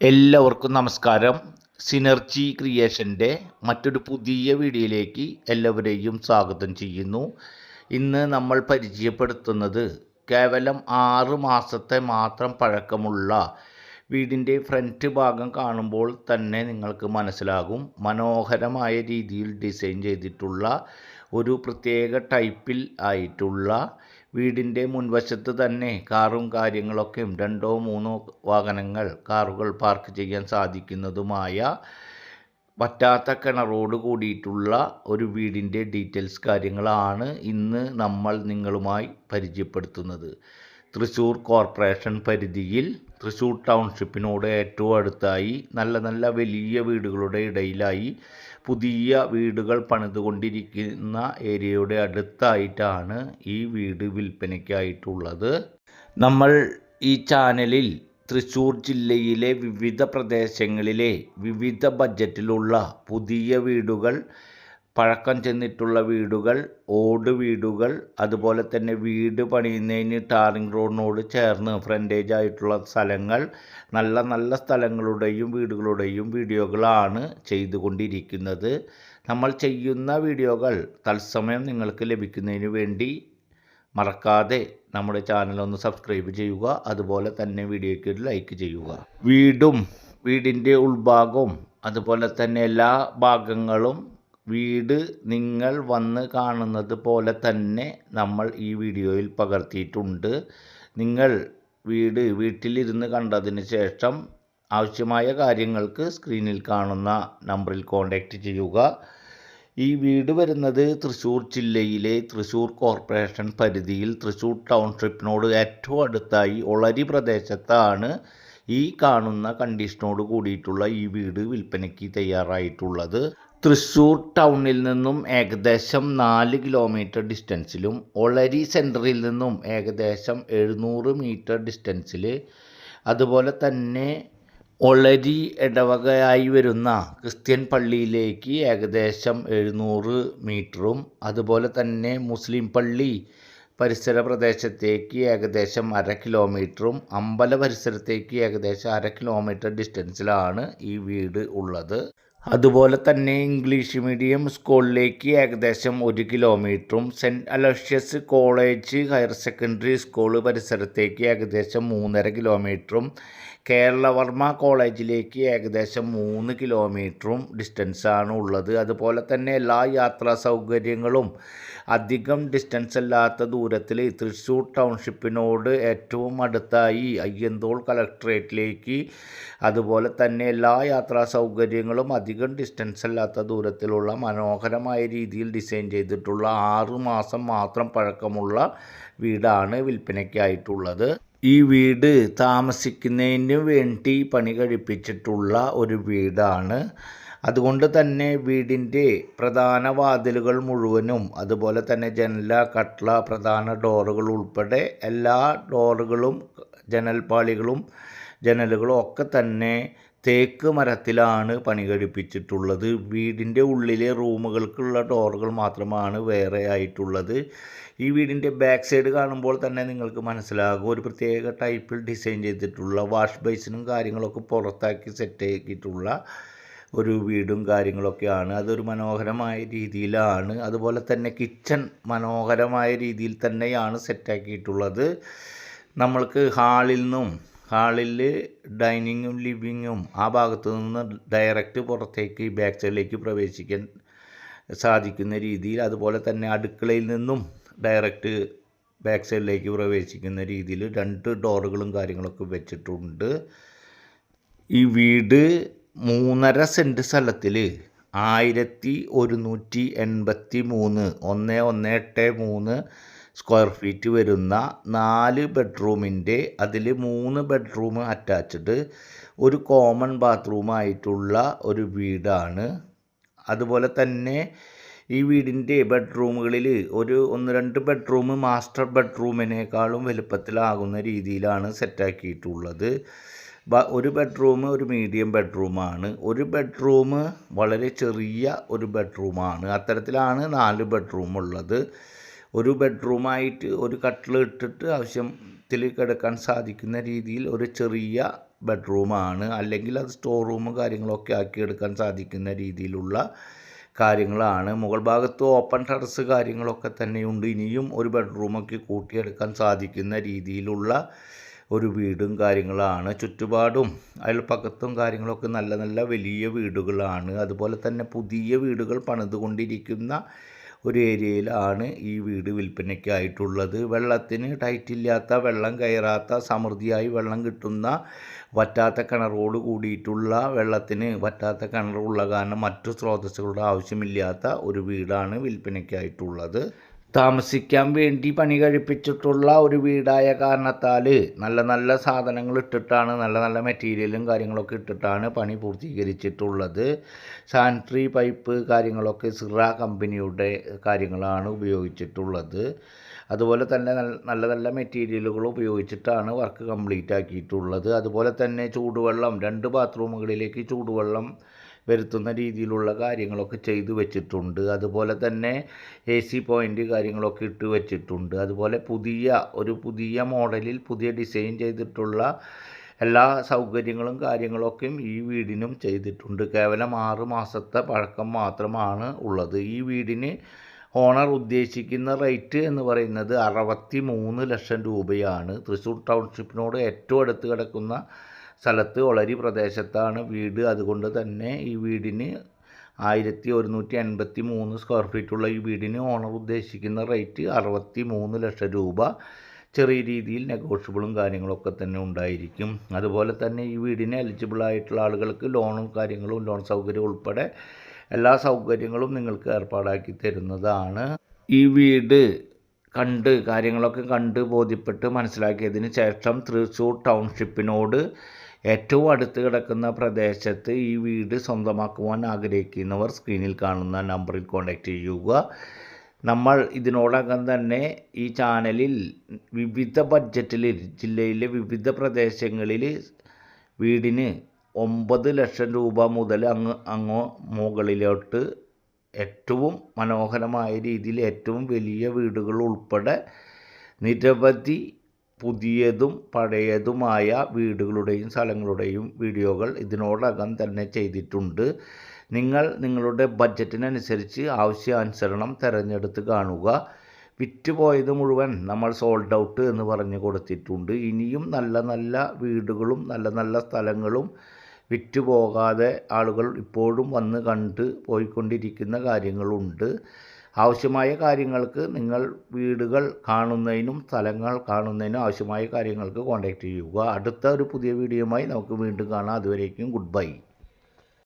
എല്ലാവർക്കും നമസ്കാരം. സിനർജി ക്രിയേഷന്റെ മറ്റൊരു പുതിയ വീഡിയോയിലേക്ക് എല്ലാവരെയും സ്വാഗതം ചെയ്യുന്നു. ഇന്ന് നമ്മൾ പരിചയപ്പെടുത്തുന്നത് കേവലം ആറ് മാസത്തെ മാത്രം പഴക്കമുള്ള വീടിന്റെ ഫ്രണ്ട് ഭാഗം കാണുമ്പോൾ തന്നെ നിങ്ങൾക്ക് മനസ്സിലാകും. മനോഹരമായ രീതിയിൽ ഡിസൈൻ ചെയ്തിട്ടുള്ള ഒരു പ്രത്യേക ടൈപ്പിൽ ആയിട്ടുള്ള വീടിന്റെ മുൻവശത്ത് തന്നെ കാറും കാര്യങ്ങളൊക്കെയും രണ്ടോ മൂന്നോ വാഹനങ്ങൾ കാറുകൾ പാർക്ക് ചെയ്യാൻ സാധിക്കുന്നതുമായ പറ്റാത്ത കിണറോട് കൂടിയിട്ടുള്ള ഒരു വീടിന്റെ ഡീറ്റെയിൽസ് കാര്യങ്ങളാണ് ഇന്ന് നമ്മൾ നിങ്ങളുമായി പരിചയപ്പെടുത്തുന്നത്. തൃശ്ശൂർ കോർപ്പറേഷൻ പരിധിയിൽ തൃശ്ശൂർ ടൗൺഷിപ്പിനോട് ഏറ്റവും അടുത്തായി നല്ല നല്ല വലിയ വീടുകളുടെ ഇടയിലായി പുതിയ വീടുകൾ പണിതുകൊണ്ടിരിക്കുന്ന ഏരിയയുടെ അടുത്തായിട്ടാണ് ഈ വീട് വിൽപ്പനയ്ക്കായിട്ടുള്ളത്. നമ്മൾ ഈ ചാനലിൽ തൃശ്ശൂർ ജില്ലയിലെ വിവിധ പ്രദേശങ്ങളിലെ വിവിധ ബഡ്ജറ്റിലുള്ള പുതിയ വീടുകൾ പഴക്കം ചെന്നിട്ടുള്ള വീടുകൾ ഓട് വീടുകൾ അതുപോലെ തന്നെ വീട് പണിയുന്നതിന് ടാറിംഗ് റോഡിനോട് ചേർന്ന് ഫ്രണ്ടേജ് ആയിട്ടുള്ള സ്ഥലങ്ങൾ നല്ല നല്ല സ്ഥലങ്ങളുടെയും വീടുകളുടെയും വീഡിയോകളാണ് ചെയ്തുകൊണ്ടിരിക്കുന്നത്. നമ്മൾ ചെയ്യുന്ന വീഡിയോകൾ തത്സമയം നിങ്ങൾക്ക് ലഭിക്കുന്നതിന് വേണ്ടി മറക്കാതെ നമ്മുടെ ചാനൽ ഒന്ന് സബ്സ്ക്രൈബ് ചെയ്യുക അതുപോലെ തന്നെ വീഡിയോയ്ക്ക് ഒരു ലൈക്ക് ചെയ്യുക. വീടും വീടിന്റെ ഉൾഭാഗവും അതുപോലെ തന്നെ എല്ലാ ഭാഗങ്ങളും വീട് നിങ്ങൾ വന്ന് കാണുന്നത് പോലെ തന്നെ നമ്മൾ ഈ വീഡിയോയിൽ പകർത്തിയിട്ടുണ്ട്. നിങ്ങൾ വീട് വീട്ടിലിരുന്ന് കണ്ടതിന് ശേഷം ആവശ്യമായ കാര്യങ്ങൾക്ക് സ്ക്രീനിൽ കാണുന്ന നമ്പറിൽ കോൺടാക്റ്റ് ചെയ്യുക. ഈ വീട് വരുന്നത് തൃശ്ശൂർ ജില്ലയിലെ തൃശ്ശൂർ കോർപ്പറേഷൻ പരിധിയിൽ തൃശ്ശൂർ ടൗൺഷിപ്പിനോട് ഏറ്റവും അടുത്തായി ഒളരി പ്രദേശത്താണ് ഈ കാണുന്ന കണ്ടീഷനോട് കൂടിയിട്ടുള്ള ഈ വീട് വിൽപ്പനയ്ക്ക് തയ്യാറായിട്ടുള്ളത്. തൃശ്ശൂർ ടൗണിൽ നിന്നും ഏകദേശം നാല് കിലോമീറ്റർ ഡിസ്റ്റൻസിലും ഒളരി സെന്ററിൽ നിന്നും ഏകദേശം എഴുന്നൂറ് മീറ്റർ ഡിസ്റ്റൻസിൽ അതുപോലെ തന്നെ ഒളരി ഇടവകയായി വരുന്ന ക്രിസ്ത്യൻ പള്ളിയിലേക്ക് ഏകദേശം എഴുന്നൂറ് മീറ്ററും അതുപോലെ തന്നെ മുസ്ലിം പള്ളി പരിസര പ്രദേശത്തേക്ക് ഏകദേശം അര കിലോമീറ്ററും അമ്പല പരിസരത്തേക്ക് ഏകദേശം അര കിലോമീറ്റർ ഡിസ്റ്റൻസിലാണ് ഈ വീട് ഉള്ളത്. അതുപോലെ തന്നെ ഇംഗ്ലീഷ് മീഡിയം സ്കൂളിലേക്ക് ഏകദേശം ഒരു കിലോമീറ്ററും saint Aloysius college higher secondary school പരിസരത്തേക്ക് ഏകദേശം മൂന്നര കിലോമീറ്ററും കേരളവർമ്മ കോളേജിലേക്ക് ഏകദേശം മൂന്ന് കിലോമീറ്ററും ഡിസ്റ്റൻസാണ് ഉള്ളത്. അതുപോലെ തന്നെ എല്ലാ യാത്രാ സൗകര്യങ്ങളും അധികം ഡിസ്റ്റൻസ് അല്ലാത്ത ദൂരത്തിൽ തൃശ്ശൂർ ടൗൺഷിപ്പിനോട് ഏറ്റവും അടുത്തായി അയ്യന്തോൾ കളക്ട്രേറ്റിലേക്ക് അതുപോലെ തന്നെ എല്ലാ യാത്രാ സൗകര്യങ്ങളും അധികം ഡിസ്റ്റൻസ് അല്ലാത്ത ദൂരത്തിലുള്ള മനോഹരമായ രീതിയിൽ ഡിസൈൻ ചെയ്തിട്ടുള്ള ആറ് മാസം മാത്രം പഴക്കമുള്ള വീടാണ് വിൽപ്പനയ്ക്കായിട്ടുള്ളത്. ഈ വീട് താമസിക്കുന്നതിന് വേണ്ടി പണി കഴിപ്പിച്ചിട്ടുള്ള ഒരു വീടാണ്. അതുകൊണ്ട് തന്നെ വീടിന്റെ പ്രധാന വാതിലുകൾ മുഴുവനും അതുപോലെ തന്നെ ജനല കട്ട്ള പ്രധാന ഡോറുകൾ ഉൾപ്പെടെ എല്ലാ ഡോറുകളും ജനൽപ്പാളികളും ജനലുകളും ഒക്കെ തന്നെ തേക്ക് മരത്തിലാണ് പണി കഴിപ്പിച്ചിട്ടുള്ളത്. വീടിന്റെ ഉള്ളിലെ റൂമുകൾക്കുള്ള ഡോറുകൾ മാത്രമാണ് വേറെ ആയിട്ടുള്ളത്. ഈ വീടിന്റെ ബാക്ക് സൈഡ് കാണുമ്പോൾ തന്നെ നിങ്ങൾക്ക് മനസ്സിലാകും. ഒരു പ്രത്യേക ടൈപ്പിൽ ഡിസൈൻ ചെയ്തിട്ടുള്ള വാഷ് ബേസിനും കാര്യങ്ങളൊക്കെ പുറത്താക്കി സെറ്റ് ആക്കിയിട്ടുള്ള ഒരു വീടും കാര്യങ്ങളൊക്കെയാണ്. അതൊരു മനോഹരമായ രീതിയിലാണ്. അതുപോലെ തന്നെ കിച്ചൺ മനോഹരമായ രീതിയിൽ തന്നെയാണ് സെറ്റാക്കിയിട്ടുള്ളത് നമ്മൾക്ക് ഹാളിൽ നിന്നും ഹാളിൽ ഡൈനിങ്ങും ലിവിങ്ങും ആ ഭാഗത്തു നിന്ന് ഡയറക്റ്റ് പുറത്തേക്ക് ബാക്ക് സൈഡിലേക്ക് പ്രവേശിക്കാൻ സാധിക്കുന്ന രീതിയിൽ അതുപോലെ തന്നെ അടുക്കളയിൽ നിന്നും ഡയറക്റ്റ് ബാക്ക് സൈഡിലേക്ക് പ്രവേശിക്കുന്ന രീതിയിൽ രണ്ട് ഡോറുകളും കാര്യങ്ങളൊക്കെ വെച്ചിട്ടുണ്ട്. ഈ വീട് മൂന്നര സെന്റ് സ്ഥലത്തിൽ ആയിരത്തി ഒരുന്നൂറ്റി എൺപത്തി മൂന്ന് ഒന്ന് ഒന്ന് എട്ട് മൂന്ന് സ്ക്വയർ ഫീറ്റ് വരുന്ന നാല് ബെഡ്റൂമിന്റെ അതിൽ മൂന്ന് ബെഡ്റൂം അറ്റാച്ച്ഡ് ഒരു കോമൺ ബാത്റൂമായിട്ടുള്ള ഒരു വീടാണ്. അതുപോലെ തന്നെ ഈ വീടിന്റെ ബെഡ്റൂമുകളിൽ ഒരു ഒന്ന് രണ്ട് ബെഡ്റൂം മാസ്റ്റർ ബെഡ്റൂമിനേക്കാളും വലുപ്പത്തിലാകുന്ന രീതിയിലാണ് സെറ്റാക്കിയിട്ടുള്ളത് ഒരു ബെഡ്റൂം ഒരു മീഡിയം ബെഡ്റൂമാണ് ഒരു ബെഡ്റൂം വളരെ ചെറിയ ഒരു ബെഡ്റൂമാണ് അത്തരത്തിലാണ് നാല് ബെഡ്റൂം ഉള്ളത്. ഒരു ബെഡ്റൂമായിട്ട് ഒരു കട്ടിൽ ഇട്ടിട്ട് ആവശ്യത്തിൽ കിടക്കാൻ സാധിക്കുന്ന രീതിയിൽ ഒരു ചെറിയ ബെഡ്റൂമാണ്. അല്ലെങ്കിൽ അത് സ്റ്റോർ റൂമും കാര്യങ്ങളൊക്കെ ആക്കിയെടുക്കാൻ സാധിക്കുന്ന രീതിയിലുള്ള കാര്യങ്ങളാണ്. മുകൾ ഭാഗത്ത് ഓപ്പൺ ടെറസ് കാര്യങ്ങളൊക്കെ തന്നെയുണ്ട്. ഇനിയും ഒരു ബെഡ്റൂമൊക്കെ കൂട്ടിയെടുക്കാൻ സാധിക്കുന്ന രീതിയിലുള്ള ഒരു വീടും കാര്യങ്ങളാണ്. ചുറ്റുപാടും അയൽപ്പക്കത്തും കാര്യങ്ങളൊക്കെ നല്ല നല്ല വലിയ വീടുകളാണ്. അതുപോലെ തന്നെ പുതിയ വീടുകൾ പണിതുകൊണ്ടിരിക്കുന്ന ഒരു ഏരിയയിലാണ് ഈ വീട് വിൽപ്പനയ്ക്കായിട്ടുള്ളത്. വെള്ളത്തിന് ടൈറ്റില്ലാത്ത വെള്ളം കയറാത്ത സമൃദ്ധിയായി വെള്ളം കിട്ടുന്ന വറ്റാത്ത കിണറോട് കൂടിയിട്ടുള്ള വെള്ളത്തിന് വറ്റാത്ത കിണറുള്ള കാരണം മറ്റു സ്രോതസ്സുകളുടെ ആവശ്യമില്ലാത്ത ഒരു വീടാണ് വിൽപ്പനയ്ക്കായിട്ടുള്ളത്. താമസിക്കാൻ വേണ്ടി പണി കഴിപ്പിച്ചിട്ടുള്ള ഒരു വീടായ കാരണത്താൽ നല്ല നല്ല സാധനങ്ങൾ ഇട്ടിട്ടാണ് നല്ല നല്ല മെറ്റീരിയലും കാര്യങ്ങളൊക്കെ ഇട്ടിട്ടാണ് പണി പൂർത്തീകരിച്ചിട്ടുള്ളത്. സാനിറ്ററി പൈപ്പ് കാര്യങ്ങളൊക്കെ സിറ കമ്പനിയുടെ കാര്യങ്ങളാണ് ഉപയോഗിച്ചിട്ടുള്ളത്. അതുപോലെ തന്നെ നല്ല നല്ല മെറ്റീരിയലുകൾ ഉപയോഗിച്ചിട്ടാണ് വർക്ക് കംപ്ലീറ്റ് ആക്കിയിട്ടുള്ളത്. അതുപോലെ തന്നെ ചൂടുവെള്ളം രണ്ട് ബാത്റൂമുകളിലേക്ക് ചൂടുവെള്ളം വരുത്തുന്ന രീതിയിലുള്ള കാര്യങ്ങളൊക്കെ ചെയ്തു വെച്ചിട്ടുണ്ട്. അതുപോലെ തന്നെ എ സി പോയിന്റ് കാര്യങ്ങളൊക്കെ ഇട്ട് വെച്ചിട്ടുണ്ട്. അതുപോലെ പുതിയ ഒരു പുതിയ മോഡലിൽ പുതിയ ഡിസൈൻ ചെയ്തിട്ടുള്ള എല്ലാ സൗകര്യങ്ങളും കാര്യങ്ങളൊക്കെയും ഈ വീടിനും ചെയ്തിട്ടുണ്ട്. കേവലം ആറ് മാസത്തെ പഴക്കം മാത്രമാണ് ഉള്ളത്. ഈ വീടിന് ഓണർ ഉദ്ദേശിക്കുന്ന റേറ്റ് എന്ന് പറയുന്നത് അറുപത്തി മൂന്ന് ലക്ഷം രൂപയാണ്. തൃശ്ശൂർ ടൗൺഷിപ്പിനോട് ഏറ്റവും അടുത്ത് കിടക്കുന്ന സ്ഥലത്ത് ഒളരി പ്രദേശത്താണ് വീട്. അതുകൊണ്ട് തന്നെ ഈ വീടിന് ആയിരത്തി ഒരുന്നൂറ്റി എൺപത്തി മൂന്ന് സ്ക്വയർ ഫീറ്റുള്ള ഈ വീടിന് ഓണർ ഉദ്ദേശിക്കുന്ന റേറ്റ് അറുപത്തി മൂന്ന് ലക്ഷം രൂപ. ചെറിയ രീതിയിൽ നെഗോഷ്യബിളും കാര്യങ്ങളൊക്കെ തന്നെ ഉണ്ടായിരിക്കും. അതുപോലെ തന്നെ ഈ വീടിന് എലിജിബിൾ ആയിട്ടുള്ള ആളുകൾക്ക് ലോണും കാര്യങ്ങളും ലോൺ സൗകര്യം ഉൾപ്പെടെ എല്ലാ സൗകര്യങ്ങളും നിങ്ങൾക്ക് ഏർപ്പാടാക്കി തരുന്നതാണ്. ഈ വീട് കണ്ട് കാര്യങ്ങളൊക്കെ കണ്ട് ബോധ്യപ്പെട്ട് മനസ്സിലാക്കിയതിന് ശേഷം തൃശ്ശൂർ ടൗൺഷിപ്പിനോട് ഏറ്റവും അടുത്ത് കിടക്കുന്ന പ്രദേശത്ത് ഈ വീട് സ്വന്തമാക്കുവാൻ ആഗ്രഹിക്കുന്നവർ സ്ക്രീനിൽ കാണുന്ന നമ്പറിൽ കോൺടാക്റ്റ് ചെയ്യുക. നമ്മൾ ഇതിനോടകം തന്നെ ഈ ചാനലിൽ വിവിധ ബഡ്ജറ്റിൽ ജില്ലയിലെ വിവിധ പ്രദേശങ്ങളിൽ വീടിന് ഒമ്പത് ലക്ഷം രൂപ മുതൽ അങ്ങ് അങ്ങോ മുകളിലോട്ട് ഏറ്റവും മനോഹരമായ രീതിയിൽ ഏറ്റവും വലിയ വീടുകൾ ഉൾപ്പെടെ നിരവധി പുതിയതും പഴയതുമായ വീടുകളുടെയും സ്ഥലങ്ങളുടെയും വീഡിയോകൾ ഇതിനോടകം തന്നെ ചെയ്തിട്ടുണ്ട്. നിങ്ങൾ നിങ്ങളുടെ ബഡ്ജറ്റിനനുസരിച്ച് ആവശ്യാനുസരണം തിരഞ്ഞെടുത്ത് കാണുക. വിറ്റുപോയത് മുഴുവൻ നമ്മൾ സോൾഡ് ഔട്ട് എന്ന് പറഞ്ഞു കൊടുത്തിട്ടുണ്ട്. ഇനിയും നല്ല നല്ല വീടുകളും നല്ല നല്ല സ്ഥലങ്ങളും വിറ്റുപോകാതെ ആളുകൾ ഇപ്പോഴും വന്ന് കണ്ട് പോയിക്കൊണ്ടിരിക്കുന്ന കാര്യങ്ങളുണ്ട്. ആവശ്യമായ കാര്യങ്ങൾക്ക് നിങ്ങൾ വീടുകൾ കാണുന്നതിനും സ്ഥലങ്ങൾ കാണുന്നതിനും ആവശ്യമായ കാര്യങ്ങൾക്ക് കോൺടാക്റ്റ് ചെയ്യുക. അടുത്ത ഒരു പുതിയ വീഡിയോയുമായി നമുക്ക് വീണ്ടും കാണാം. അതുവരേക്കും ഗുഡ് ബൈ